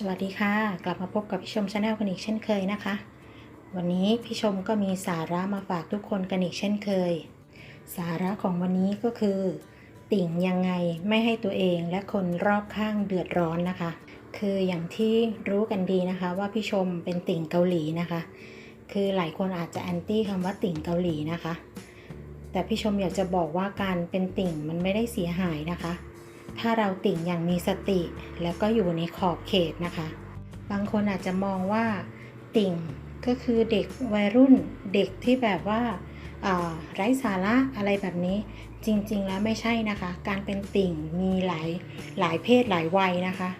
สวัสดีค่ะ กลับมาพบกับพี่ชมชาแนลกันอีกเช่นเคยนะคะ วันนี้พี่ชมก็มีสาระมาฝากทุกคนกันอีกเช่นเคย สาระของวันนี้ก็คือ ติ่งยังไงไม่ให้ตัวเองและคนรอบข้างเดือดร้อนนะคะ คืออย่างที่รู้กันดีนะคะว่าพี่ชมเป็นติ่งเกาหลีนะคะ คือหลายคนอาจจะแอนตี้คำว่าติ่งเกาหลีนะคะ แต่พี่ชมอยากจะบอกว่าการเป็นติ่งมันไม่ได้เสียหายนะคะ ถ้าเราติ่งอย่างมีสติแล้วก็อยู่ในขอบเขตนะคะ บางคนอาจจะมองว่าติ่งก็คือเด็กวัยรุ่นเด็กที่แบบว่าไร้สาระอะไรแบบนี้จริงๆแล้วไม่ใช่นะคะ การเป็นติ่งมีหลายหลายเพศหลายวัยนะคะ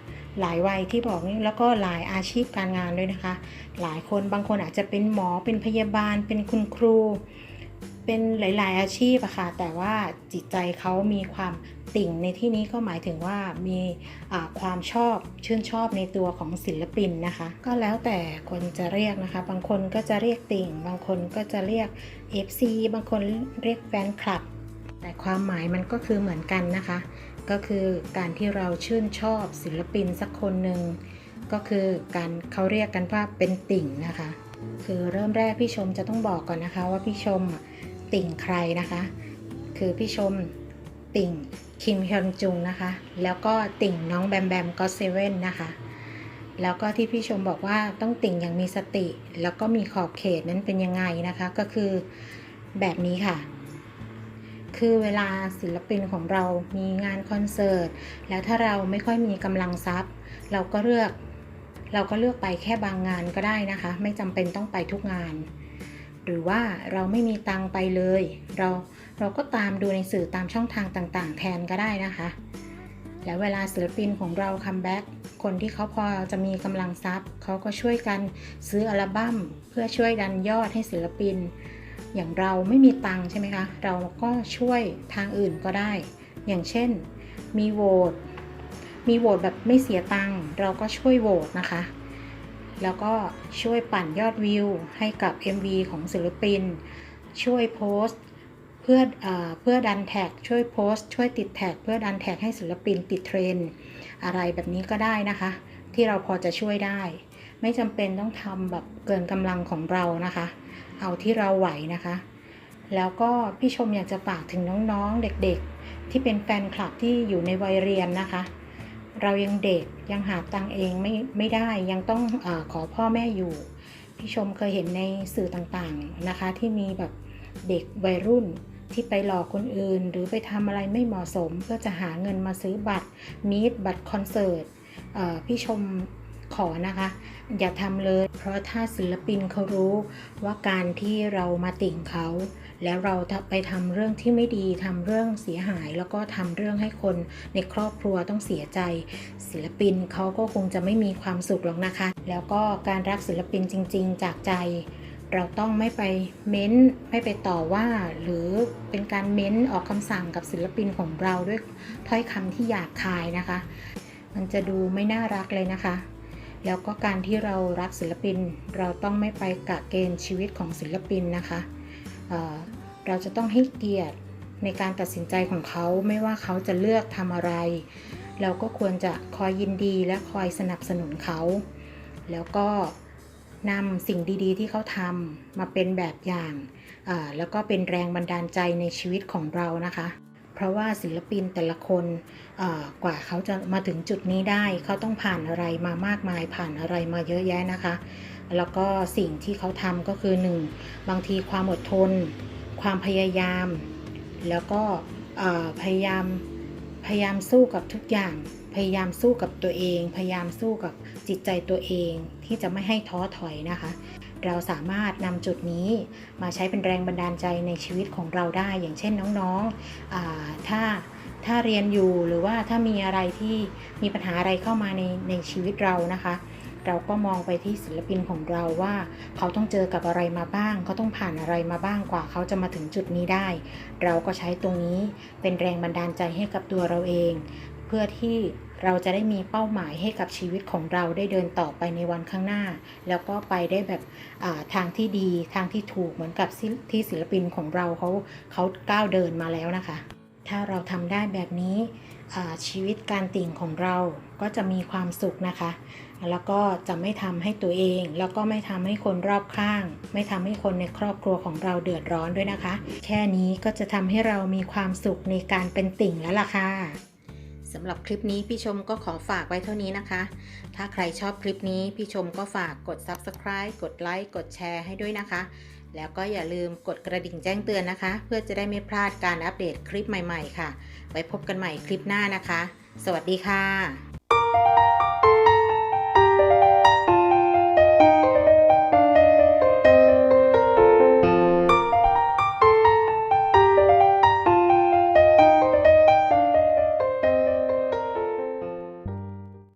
หลายวัยที่บอกนี่แล้วก็หลายอาชีพการงานด้วยนะคะ หลายคนบางคนอาจจะเป็นหมอเป็นพยาบาล เป็นคุณครู เป็นหลาย ๆ อาชีพอะค่ะแต่ว่าจิตใจเขามีความ ติ่งในที่นี้ก็หมายถึงว่ามีความชอบชื่นชอบในตัวของศิลปินนะคะ ก็แล้วแต่คนจะเรียกนะคะ บางคนก็จะเรียกติ่ง บางคนก็จะเรียก FC บางคนเรียกแฟนคลับ แต่ความหมายมันก็คือเหมือนกันนะคะ ก็คือการที่เราชื่นชอบศิลปินสักคนหนึ่งก็คือการเขาเรียกกันว่าเป็นติ่งนะคะ คือเริ่มแรกพี่ชมจะต้องบอกก่อนนะคะว่าพี่ชมติ่งใครนะคะ คือพี่ชมติ่ง คิมฮยอนจุงนะคะ แล้วก็ติ่งน้องแบมแบมก็เซเว่นนะคะ แล้วก็ที่พี่ชมบอกว่าต้องติ่งอย่างมีสติ แล้วก็มีขอบเขตนั้นเป็นยังไงนะคะ ก็คือแบบนี้ค่ะ คือเวลาศิลปินของเรามีงานคอนเสิร์ต แล้วถ้าเราไม่ค่อยมีกำลังทรัพย์ เราก็เลือก เราก็เลือกไปแค่บางงานก็ได้นะคะ ไม่จำเป็นต้องไปทุกงาน หรือว่าเราไม่มีตังไปเลย เราเราก็ตามดูในสื่อตามช่องทางต่างๆ แทนก็ได้นะคะ แล้วเวลาศิลปินของเราคัมแบ็กคนที่เขาพอจะมีกำลังทรัพย์เขาก็ช่วยกันซื้ออัลบั้ม เพื่อช่วยดันยอดให้ศิลปิน อย่างเราไม่มีตังใช่ไหมคะ เราก็ช่วยทางอื่นก็ได้ อย่างเช่น มีโหวตมีโหวตแบบไม่เสียตังเราก็ช่วยโหวตนะคะ แล้วก็ช่วยปั่นยอดวิวให้กับ MV ของศิลปิน ช่วยโพสต์เพื่อเอเพื่อดันแท็ก ช่วยโพสต์ ช่วยติดแท็ก เพื่อดันแท็กให้ศิลปินติดเทรนอะไรแบบนี้ก็ได้นะคะ ที่เราพอจะช่วยได้ ไม่จำเป็นต้องทำแบบเกินกำลังของเรานะคะ เอาที่เราไหวนะคะ แล้วก็พี่ชมอยากจะฝากถึงน้องๆเด็กๆ ที่เป็นแฟนคลับที่อยู่ในวัยเรียนนะคะ เรายังเด็กยังหาตังเองไม่ไม่ได้ยังต้องอขอพ่อแม่อยู่ พี่ชมเคยเห็นในสื่อต่างๆนะคะ ที่มีแบบเด็กวัยรุ่นที่ไปหลอกคนอื่น หรือไปทำอะไรไม่เหมาะสม เพื่อจะหาเงินมาซื้อบัตรมีดบัตรคอนเสิร์ตพี่ชมขอนะคะ อย่าทำเลย เพราะถ้าศิลปินเขารู้ว่าการที่เรามาติ่งเขา แล้วเราไปทำเรื่องที่ไม่ดีทำเรื่องเสียหาย แล้วก็ทำเรื่องให้คนในครอบครัวต้องเสียใจ ศิลปินเขาก็คงจะไม่มีความสุขหรอกนะคะ แล้วก็การรักศิลปินจริง ๆ จากใจ เราต้องไม่ไปเม้นไม่ไปต่อว่า หรือเป็นการเม้นออกคำสั่งกับศิลปินของเราด้วยถ้อยคำที่หยาบคายนะคะ มันจะดูไม่น่ารักเลยนะคะแล้วก็การที่เรารักศิลปิน เราต้องไม่ไปกะเกณฑ์ชีวิตของศิลปินนะคะ เราจะต้องให้เกียรติในการตัดสินใจของเขาไม่ว่าเขาจะเลือกทำอะไร เราก็ควรจะคอยยินดีและคอยสนับสนุนเขา แล้วก็นำสิ่งดีๆ ที่เขาทำมาเป็นแบบอย่าง แล้วก็เป็นแรงบันดาลใจในชีวิตของเรานะคะ เพราะว่าศิลปินแต่ละคนกว่าเขาจะมาถึงจุดนี้ได้ เขาต้องผ่านอะไรมามากมายผ่านอะไรมาเยอะแยะนะคะ แล้วก็สิ่งที่เขาทำก็คือหนึ่งบางทีความอดทน ความพยายาม แล้วก็พยายามพยายามสู้กับทุกอย่าง พยายามสู้กับตัวเอง พยายามสู้กับจิตใจตัวเองที่จะไม่ให้ท้อถอยนะคะ เราสามารถนำจุดนี้มาใช้เป็นแรงบันดาลใจในชีวิตของเราได้ อย่างเช่นน้องๆถ้าถ้าเรียนอยู่หรือว่าถ้ามีอะไรที่มีปัญหาอะไรเข้ามาในในชีวิตเรานะคะ เราก็มองไปที่ศิลปินของเราว่า เขาต้องเจอกับอะไรมาบ้าง เขาต้องผ่านอะไรมาบ้างกว่าเขาจะมาถึงจุดนี้ได้ เราก็ใช้ตรงนี้เป็นแรงบันดาลใจให้กับตัวเราเอง เพื่อที่เราจะได้มีเป้าหมายให้กับชีวิตของเราได้เดินต่อไปในวันข้างหน้า แล้วก็ไปได้แบบทางที่ดีทางที่ถูกเหมือนกับที่ศิลปินของเราเขาเขาก้าวเดินมาแล้วนะคะ ถ้าเราทำได้แบบนี้ชีวิตการติ่งของเราก็จะมีความสุขนะคะ แล้วก็จะไม่ทำให้ตัวเอง แล้วก็ไม่ทำให้คนรอบข้าง ไม่ทำให้คนในครอบครัวของเราเดือดร้อนด้วยนะคะ แค่นี้ก็จะทำให้เรามีความสุขในการเป็นติ่งแล้วล่ะค่ะสำหรับคลิปนี้พี่ชมก็ขอฝากไว้เท่านี้นะคะ ถ้าใครชอบคลิปนี้พี่ชมก็ฝากกด subscribe กดไลค์กดแชร์ให้ด้วยนะคะ แล้วก็อย่าลืมกดกระดิ่งแจ้งเตือนนะคะ เพื่อจะได้ไม่พลาดการอัปเดตคลิปใหม่ๆ ค่ะ ไว้พบกันใหม่คลิปหน้านะคะ สวัสดีค่ะ